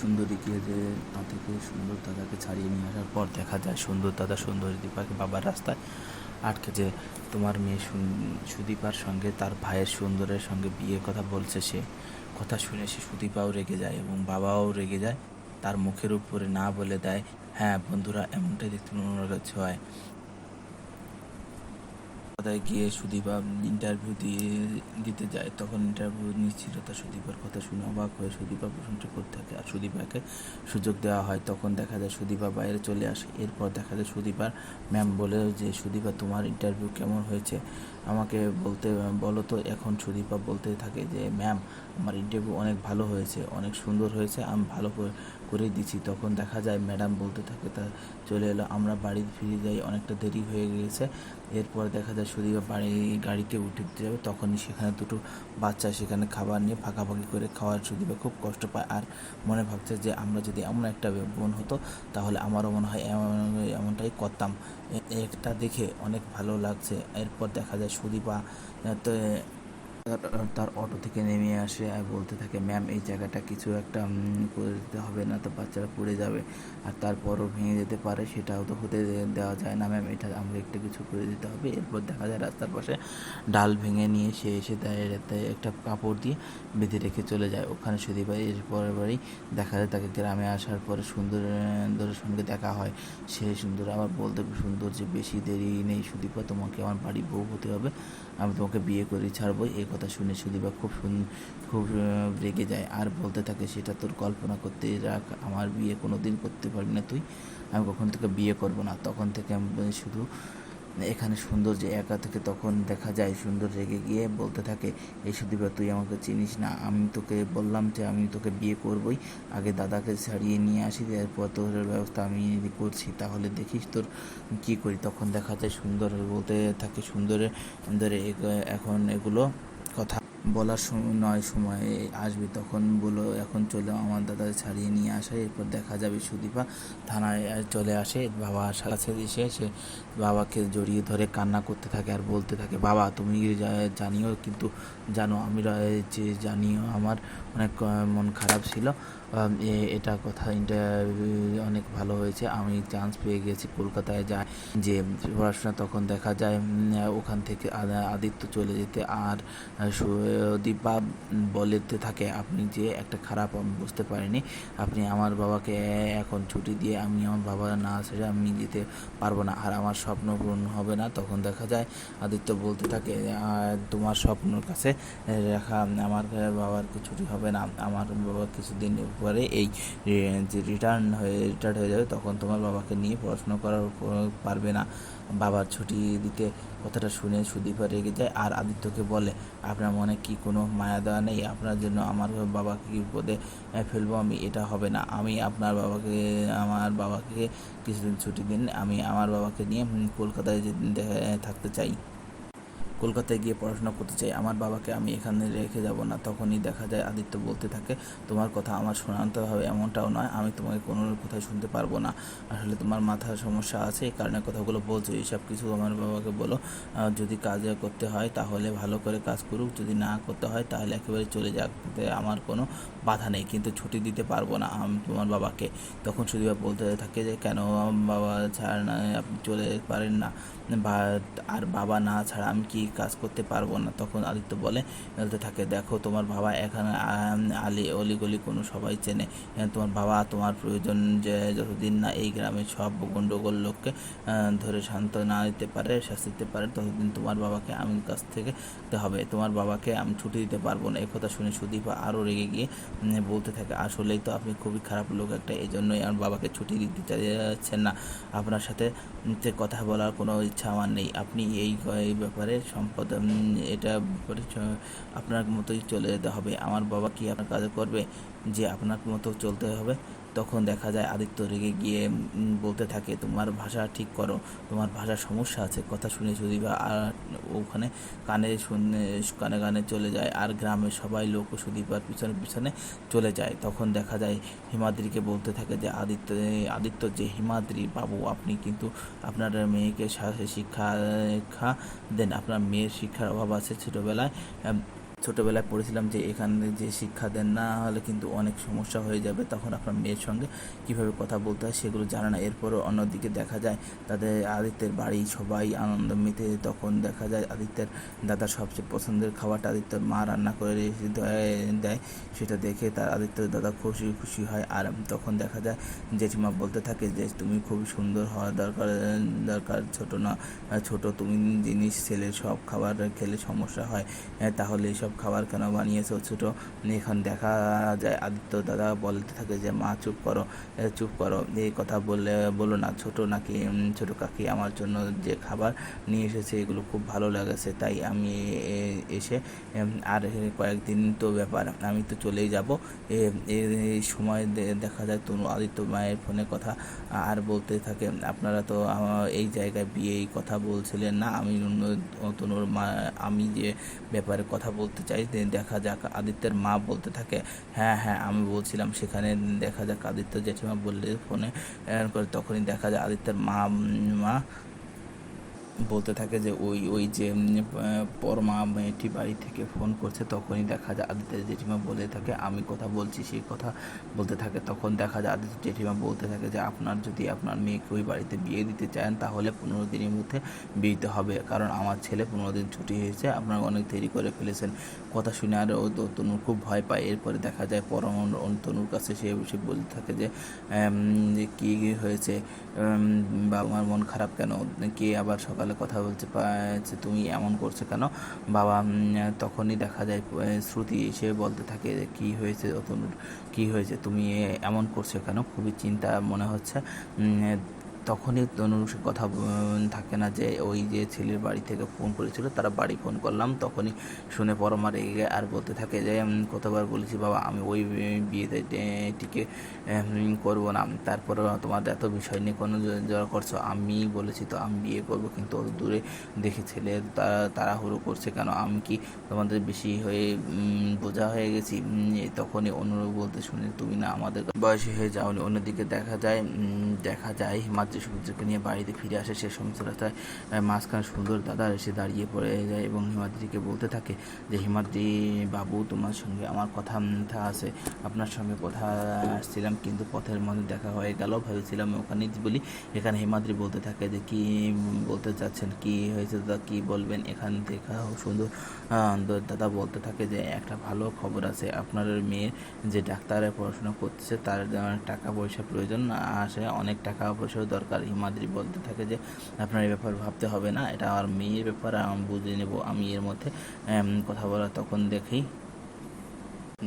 সুন্দরীকে যে তা থেকে সুন্দর দাদাকে ছাড়িয়ে নিয়ে আসার পর দেখা যায় সুন্দর দাদা সুন্দরী দীপাকে বাবার রাস্তায় আটকে যে তোমার মেয়ে সুদীপার সঙ্গে তার ভাইয়ের সুন্দরের সঙ্গে বিয়ের কথা বলছে সে। কথা শুনে সে সুদীপাও রেগে যায় এবং বাবাও রেগে যায়। তার মুখের উপরে না বলে দেয় হ্যাঁ বন্ধুরা, এমনটাই দেখতে কাছে হয়। কোথায় গিয়ে সুদীপা ইন্টারভিউ দিয়ে, দিতে যায়, তখন ইন্টারভিউ নিশ্চিততা সুদীপার কথা শুনে অবাক হয়ে সুদীপা প্রশংসা করতে থাকে। আর সুদীপাকে সুযোগ দেওয়া হয়, তখন দেখা যায় সুদীপা বাইরে চলে আসে। এরপর দেখা যায় সুদীপার ম্যাম বলে যে, সুদীপা, তোমার ইন্টারভিউ কেমন হয়েছে? আমাকে বলতে, বলো তো, এখন সুদীপা বলতে থাকে যে, ম্যাম, আমার ইন্টারভিউ অনেক ভালো হয়েছে, অনেক সুন্দর হয়েছে, আমি ভালো করে দিচ্ছি তখন দেখা যায় ম্যাডাম বলতে থাকে, তা চলে এলো, আমরা বাড়ি ফিরে যাই, অনেকটা দেরি হয়ে গিয়েছে। এরপর দেখা যায় সুদীপা বাড়ি গাড়িতে উঠে দিতে যাবে, তখনই সেখানে দুটো বাচ্চা সেখানে খাবার নিয়ে ফাঁকাফাঁকি করে খাওয়ার সুদীপা খুব কষ্ট পায় আর মনে ভাবছে যে, আমরা যদি এমন একটা বোন হতো, তাহলে আমারও মনে হয় এমন- এমনটাই করতাম। এটা দেখে অনেক ভালো লাগছে। এরপর দেখা যায় সুদীপা আহ, তো তার- অটো থেকে নেমে আসে আর বলতে থাকে ম্যাম এই জায়গাটা কিছু একটা করে দিতে হবে না তো বাচ্চারা পড়ে যাবে। আর তারপরও ভেঙে যেতে পারে, সেটাও তো হতে দেওয়া যায় না ম্যাম এটা আমাকে একটা কিছু করে দিতে হবে। এরপর দেখা যায় রাস্তার পাশে ডাল ভেঙে নিয়ে সে এসে দাঁড়িয়ে একটা কাপড় দিয়ে বেঁধে রেখে চলে যায়। ওখানে সুদীপা এর পরের বারই দেখা যায় তাকে গ্রামে আসার পরে সুন্দরের সঙ্গে দেখা হয়। সে সুন্দর আবার বলতে সুন্দর যে বেশি দেরি নেই সুদীপা, তোমাকে আমার বাড়ি বউ হতে হবে। আমি তোমাকে বিয়ে করে ছাড়বো। এই কথা শুনে সুদীপা খুব খুব রেগে যায়। আর বলতে থাকে, সেটা তোর কল্পনা করতে রাখ, আমার বিয়ে কোনো দিন করতে পারবি না তুই। আমি কখন থেকে বিয়ে করব না? তখন থেকে আমি শুধু এখানে সুন্দর যে একা থেকে তখন দেখা যায়। সুন্দর রেগে গিয়ে বলতে থাকে, এই সুদীপা, তুই আমাকে চিনিস না। আমি তোকে বললাম যে, আমি তোকে বিয়ে করবই। আগে দাদাকে ছাড়িয়ে নিয়ে আসি, এরপর তোর ব্যবস্থা আমি করছি। তাহলে দেখিস তোর কি করি? তখন দেখা যায়, সুন্দর বলতে থাকে, সুন্দরের এখন এগুলো বলার নয় সময় আসবে তখন বলো, এখন চলে আমার দাদা ছাড়িয়ে নিয়ে আসে, এরপর দেখা যাবে সুদীপা। থানায় চলে আসে, বাবা কাছে এসে সে বাবাকে জড়িয়ে ধরে কান্না করতে থাকে আর বলতে থাকে, বাবা, তুমি জানিও, কিন্তু জানো, আমি যে জানিও, আমার অনেক মন খারাপ ছিল। এটা কথা ইন্টারভিউ অনেক ভালো হয়েছে। আমি চান্স পেয়ে গেছি কলকাতায় যায় যে পড়াশোনা তখন দেখা যায় ওখান থেকে আদিত্য চলে যেতে আর সুদীপা বলতে থাকে, আপনি যে একটা খারাপ, আমি বুঝতে পারিনি। আপনি আমার বাবাকে এখন ছুটি দিয়ে আমি আমার বাবা না ছেড়ে আমি যেতে পারব না। আর আমার স্বপ্ন পূরণ হবে না। তখন দেখা যায়, আদিত্য বলতে থাকে তোমার স্বপ্নের কাছে রাখা, আমার বাবার ছুটি হবে না। আমার বাবা কিছুদিন পরে এই রিটার্ন হয়ে রিটায়ার্ড হয়ে যাবে তখন তোমার বাবাকে নিয়ে পড়াশোনা করার পারবে না। বাবার ছুটি দিতে কথাটা শুনে সুদীপা রেগে যায়। আর আদিত্যকে বলে, আপনার মনে কি কোনো মায়া দেওয়া নেই? আপনার জন্য আমার বাবাকে কি বিপদে ফেলব আমি? এটা হবে না। আমি আপনার বাবাকে, আমার বাবাকে কিছুদিন ছুটি দিন। আমি আমার বাবাকে নিয়ে কলকাতায় থাকতে চাই। কলকাতায় গিয়ে পড়াশোনা করতে চাই, আমার বাবাকে আমি এখানে রেখে যাব না। তখনই দেখা যায় আদিত্য বলতে থাকে, তোমার কথা আমার শোনাতে হবে, এমনটাও নয়, আমি তোমাকে কোনো কথাই শুনতে পারব না। আসলে তোমার মাথার সমস্যা আছে, এই কারণে কথাগুলো বলছো, এইসব কিছু আমার বাবাকে বলো। যদি কাজ করতে হয় তাহলে ভালো করে কাজ করুক, যদি না করতে হয় তাহলে একেবারে চলে যাক আমার কোনো বাধা নেই, কিন্তু ছুটি দিতে পারব না আমি তোমার বাবাকে। তখন সুদীপা বলতে থাকে যে, কেন বাবা ছাড়া না, আপনি চলে পারেন না, বা, আর বাবা না ছাড়া আমি কি কাজ করতে পারব না। তখন আদিত্য বলে বলতে থাকে, দেখো, তোমার বাবা এখানে আলি, অলিগলি কোনো সবাই চেনে। তোমার বাবা, তোমার প্রয়োজন যে, যতদিন না এই গ্রামের সব গণ্ডগোল লোককে ধরে শান্ত না দিতে পারে শাস্তি দিতে পারে, ততদিন তোমার বাবাকে আমি কাছ থেকে হবে। তোমার বাবাকে আমি ছুটি দিতে পারব না। একথা শুনে সুদীপা আরও রেগে গিয়ে বলতে থাকে, আসলেই তো আপনি খুবই খারাপ লোক একটা এই জন্যই আমার বাবাকে ছুটি দিতে চাইছেন না। আপনার সাথে কথা বলার কোনো ইচ্ছা আমার নেই। আপনি এই ব্যাপারে সম্পদ এটা আপনার মতোই চলে যেতে হবে। আমার বাবা কি আপনার কাজ করবে? যে আপনার মতো চলতে হবে। তখন দেখা যায় আদিত্য রেগে গিয়ে বলতে থাকে, তোমার ভাষা ঠিক করো, তোমার ভাষার সমস্যা আছে। কথা শুনে সুদীপা আর ওখানে কানে শুনে, কানে কানে চলে যায়, আর গ্রামের সবাই লোক সুদীপার পিছনে পিছনে চলে যায়। তখন দেখা যায় হিমাদ্রিকে বলতে থাকে যে, আদিত্য আদিত্য যে হিমাদ্রি বাবু, আপনি কিন্তু আপনার মেয়েকে শিক্ষা দেন। আপনার মেয়ের শিক্ষার অভাব আছে ছোটোবেলায়। ছোটোবেলায় পড়েছিলাম যে এখানে যে শিক্ষা দেন না হলে কিন্তু অনেক সমস্যা হয়ে যাবে। তখন আপনার মেয়ের সঙ্গে কীভাবে কথা বলতে হয় সেগুলো জানে না। এরপরও অন্যদিকে দেখা যায় তাদের আদিত্যের বাড়ি সবাই আনন্দ মেতে তখন দেখা যায় আদিত্যের দাদার সবচেয়ে পছন্দের খাবারটা আদিত্যের মা রান্না করে দেয়- দেয় সেটা দেখে তার আদিত্যের দাদা খুশি খুশি হয়। আর তখন দেখা যায় জেঠিমা বলতে থাকে যে তুমি খুবই সুন্দর হওয়া দরকার দরকার ছোট না ছোট। তুমি জিনিস ছেলের সব খাবার খেলে সমস্যা হয়। হ্যাঁ, তাহলে এসব খাবার কেন বানিয়েছো? ছোটো এখন দেখা যায়। আদিত্য দাদা বলতে থাকে যে, মা, চুপ করো চুপ করো। এই কথা বললে, বলো না, ছোট নাকি ছোট কাকি আমার জন্য যে খাবার নিয়ে এসেছে, এগুলো খুব ভালো লেগেছে। তাই আমি এসে আর কয়েকদিন তো ব্যাপার, আমি তো চলেই যাব। এই সময় দেখা যায় তনু আদিত্য মায়ের ফোনে কথা আর বলতে থাকে। আপনারা তো এই জায়গায় বিয়ে এই কথা বলছিলেন না? আমি তনুর মা, আমি যে ব্যাপারে কথা বলতে চাই, দে- দেখা যাক। আদিত্যের মা বলতে থাকে হ্যাঁ হ্যাঁ আমি বলছিলাম সেখানে দেখা যাক আদিত্য জেঠিমা বললে ফোনে করে তখনই দেখা যায় আদিত্যের মা মা বলতে থাকে যে ওই ওই যে পরমা মেয়েটি বাড়ি থেকে ফোন করছে, তখনই দেখা যায়, আদিত্য জেঠিমা বলে থাকে, আমি কথা বলছি, সেই কথা বলতে থাকে। তখন দেখা যায়, আদিত্য জেঠিমা বলতে থাকে যে, আপনার যদি আপনার মেয়েকে ওই বাড়িতে বিয়ে দিতে চান, তাহলে পনেরো দিনের মধ্যে বিয়ে হবে। কারণ আমার ছেলে পনেরো দিন ছুটি হয়েছে, আপনারা অনেক দেরি করে ফেলেছেন। কথা শুনে আর ও তনু খুব ভয় পায়। এরপরে দেখা যায় পরম তনুর কাছে সে সে বলতে থাকে যে কী হয়েছে? বাবা আমার মন খারাপ কেন? কে আবার সকালে কথা বলতে পারছে তুমি এমন করছ কেন? বাবা তখনই দেখা যায় শ্রুতি এসে বলতে থাকে যে, কী হয়েছে তনুর? কী হয়েছে? তুমি এমন করছ কেন? খুবই চিন্তা মনে হচ্ছে। তখনই তনুর কথা থাকে না যে ওই যে ছেলের বাড়ি থেকে ফোন করেছিল, তারা বাড়ি ফোন করলাম। তখনই শুনে পরমা রেগে আর বলতে থাকে যে কতবার বলেছি বাবা, আমি ওই বিয়েতে টিকে করব না। তারপরে তোমার এত বিষয় নিয়ে কোনো জড়া করছ? আমি বলেছি তো আমি বিয়ে করব, কিন্তু অত দূরে দেখে ছেলে তারা তাড়াহুড়ো করছে কেন? আমি কি তোমাদের বেশি হয়ে বোঝা হয়ে গেছি? তখনই অনুরোধ বলতে শুনে, তুমি না আমাদের বয়সী হয়ে যাওনি। অন্যদিকে দেখা যায় দেখা যায় হিমাদ্রি সূর্যকে নিয়ে বাড়িতে ফিরে আসে সে সমস্ত রাস্তায় মাঝখানে সুন্দর দাদা এসে দাঁড়িয়ে পড়ে যায় এবং হিমাদ্রিকে বলতে থাকে যে, হিমাদ্রি বাবু, তোমার সঙ্গে আমার কথা আছে। আপনার সঙ্গে কথা আসছিলাম কিন্তু পথের মধ্যে দেখা হয়ে গেল। ভেবেছিলাম ওখানেই বলি। এখানে হিমাদ্রি বলতে থাকে যে, কি, বলতে চাচ্ছেন? কি হয়েছে দাদা? কি বলবেন? এখান থেকে সুন্দর দাদা বলতে থাকে যে, একটা ভালো খবর আছে। আপনার মেয়ের যে ডাক্তারে পড়াশোনা করতেছে তার টাকা পয়সা প্রয়োজন। আসে অনেক টাকা পয়সার দরকার। হিমাদ্রি বলতে থাকে যে, আপনার এই ব্যাপার ভাবতে হবে না, এটা আমার মেয়ের ব্যাপার, আমি বুঝে নেব, আমি এর মধ্যে কথা বলা তখন দেখেই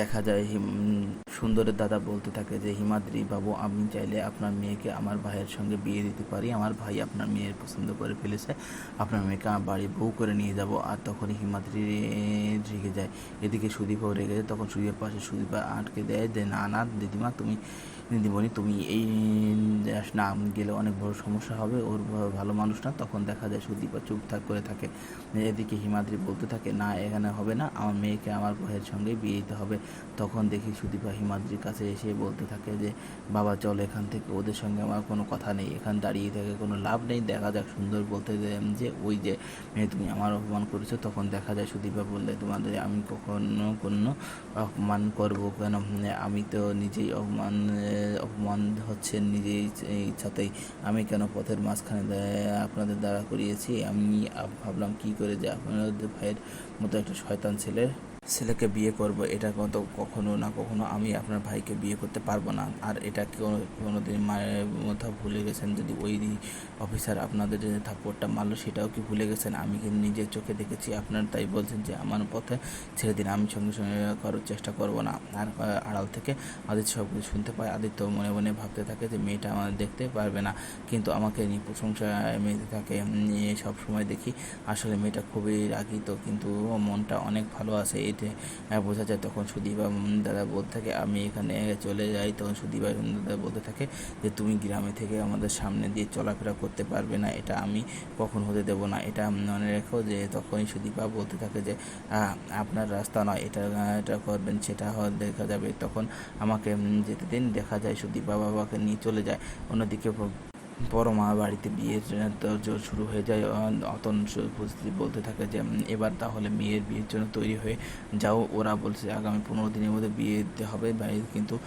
দেখা যায় সুন্দরের দাদা বলতে থাকে যে হিমাদ্রি বাবু, আমি চাইলে আপনার মেয়েকে আমার ভাইয়ের সঙ্গে বিয়ে দিতে পারি। আমার ভাই আপনার মেয়ের পছন্দ করে ফেলেছে। আপনার মেয়েকে আমার বাড়ি বউ করে নিয়ে যাব। আর তখনই হিমাদ্রি রেগে যায়। এদিকে সুদীপও রেগে যায়। তখন সুদীপের পাশে সুদীপা আটকে দেয় যে, না না, দিদিমা, তুমি দিদিমণি, তুমি এই না গেলে অনেক বড় সমস্যা হবে। ওর ভালো মানুষ না, তখন দেখা যায় সুদীপা চুপ থাক করে থাকে। এদিকে হিমাদ্রি বলতে থাকে, না, এখানে হবে না, আমার মেয়েকে আমার ভাইয়ের সঙ্গে বিয়ে দিতে হবে। তখন দেখি সুদীপা হিমাদ্রির কাছে এসে বলতে থাকে যে, বাবা, চল এখান থেকে, ওদের সঙ্গে আমার কোনো কথা নেই, এখান দাঁড়িয়ে থেকে কোনো লাভ নেই, দেখা যাক। সুন্দর বলতে যে, ওই যে, মেয়ে, তুমি আমার অপমান করেছ। তখন দেখা যায় সুদীপা বললে, তোমাদের আমি কখনো কোনো অপমান করব কেন? আমি তো নিজেই অপমান অপমান হচ্ছেন নিজেই ইচ্ছাতেই আমি কেন পথের মাঝখানে আপনাদের দাঁড়া করিয়েছি? আমি ভাবলাম কি করে যে আপনাদের ভাইয়ের মতো একটা শয়তান ছেলে ছেলেকে বিয়ে করব, এটা কত কখনো না কখনো আমি আপনার ভাইকে বিয়ে করতে পারব না। আর এটা কোনো কোনো দিন মায়ের মতো ভুলে গেছেন, যদি ওই অফিসার আপনাদের যে থাপ্পড়টা মারলো সেটাও কি ভুলে গেছেন? আমি কিন্তু নিজের চোখে দেখেছি? আপনার তাই বলছেন যে আমার পথে ছেড়ে দিন, আমি সঙ্গে সঙ্গে করার চেষ্টা করব না। আর আড়াল থেকে আদিত্য সব কিছু শুনতে পায়। আদিত্য মনে মনে ভাবতে থাকে যে মেয়েটা আমার দেখতে পারবে না। কিন্তু আমাকে নিয়ে প্রশংসা মেয়েতে থাকে। সব সময় দেখি আসলে মেয়েটা খুবই রাগি তো কিন্তু মনটা অনেক ভালো আছে। এতে আহ, বোঝা যায় তখন সুদীপা দাদা বলতে থাকে আমি এখানে চলে যাই। তখন সুদীপা দাদা বলতে থাকে যে তুমি গ্রামে থেকে আমাদের সামনে দিয়ে চলাফেরা করতে পারবে না। এটা আমি কখন হতে দেব না। এটা মনে রেখো যে তখনই সুদীপা বলতে থাকে যে আপনার রাস্তা নয়। এটা এটা করবেন সেটা দেখা যাবে। তখন আমাকে যেতে দিন দেখা যায় সুদীপা বাবাকে নিয়ে চলে যায়। অন্যদিকে বড় মা বাড়িতে বিয়ের তোড়জোড় শুরু হয়ে যায়। অতন সু- বলতে থাকে যে এবার তাহলে মেয়ের বিয়ের জন্য তৈরি হয়ে যাও। ওরা বলছে আগামী পনেরো দিনের মধ্যে বিয়ে দিতে হবে। বাড়ি কিন্তু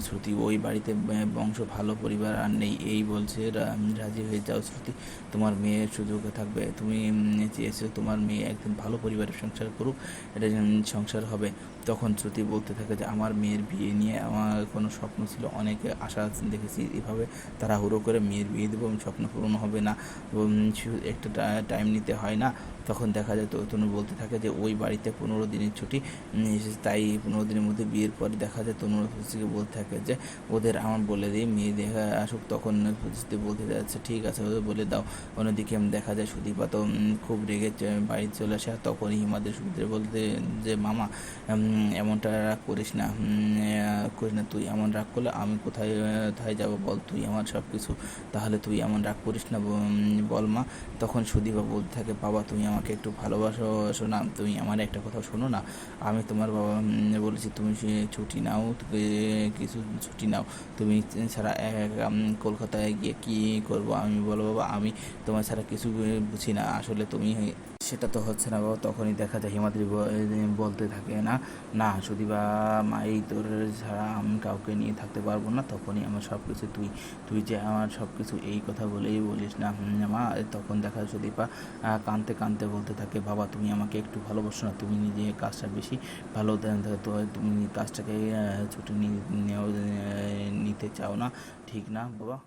শ্রুতি ওই বাড়িতে বংশ ভালো পরিবার আর নেই। এই বলছে রাজি হয়ে যাও শ্রুতি। তোমার মেয়ের সুযোগ থাকবে। তুমি চেয়েছো তোমার মেয়ে একদিন ভালো পরিবারের সংসার করুক। এটা সংসার হবে। তখন শ্রুতি বলতে থাকে যে, আমার মেয়ের বিয়ে নিয়ে আমার কোনো স্বপ্ন ছিল। অনেক আশা দেখেছি। এভাবে তাড়াহুড়ো করে মেয়ের বিয়ে দেবো এবং স্বপ্ন পূরণ হবে না একটা টাইম নিতে হয় না। তখন দেখা যায় তনু বলতে থাকে যে ওই বাড়িতে পনেরো দিনের ছুটি এসেছে তাই পনেরো দিনের মধ্যে বিয়ের পরে দেখা যায় তনু ফুচিকে বলতে থাকে যে ওদের আমার বলে দিই মেয়ে দেখা আসুক তখন ফুচিতে বলতে যাচ্ছে ঠিক আছে, ওদের বলে দাও। অন্যদিকে দেখা যায় সুদীপা তো খুব রেগে বাড়ি চলে আসে আর তখনই হিমাদের সুবিধে বলতে যে, মামা এমনটা রাগ করিস না করিস না, তুই এমন রাগ করলে আমি কোথায় কোথায় যাব বল, তুই আমার সব কিছু তাহলে তুই এমন রাগ করিস না বল মা। তখন সুদীপা বলতে থাকে, বাবা, তুমি আমাকে একটু ভালোবাসো শোনা তুমি আমার একটা কথা শোনো না। আমি তোমার বাবা বলেছি, তুমি ছুটি নাও কিছু ছুটি নাও। তুমি ছাড়া কলকাতায় গিয়ে কী করব? আমি বলো বাবা, আমি তোমার ছাড়া কিছু বুঝি না। আসলে তুমি সেটা তো হচ্ছে না বাবা তখনই দেখা যায় হিমাদ্রি বলতে থাকে না না, সুদীপা, মাই তোর ছাড়া আমি কাউকে নিয়ে থাকতে পারব না, তখনই আমার সব কিছু তুই তুই যে আমার সব কিছু এই কথা বলেই বলিস না মা? তখন দেখা যায় সুদীপা কাঁদতে কাঁদতে বলতে থাকে, বাবা, তুমি আমাকে একটু ভালোবাসো না, তুমি নিজে কাজটা বেশি ভালো তো তুমি কাজটাকে ছুটি নিতে চাও না, ঠিক না, বাবা?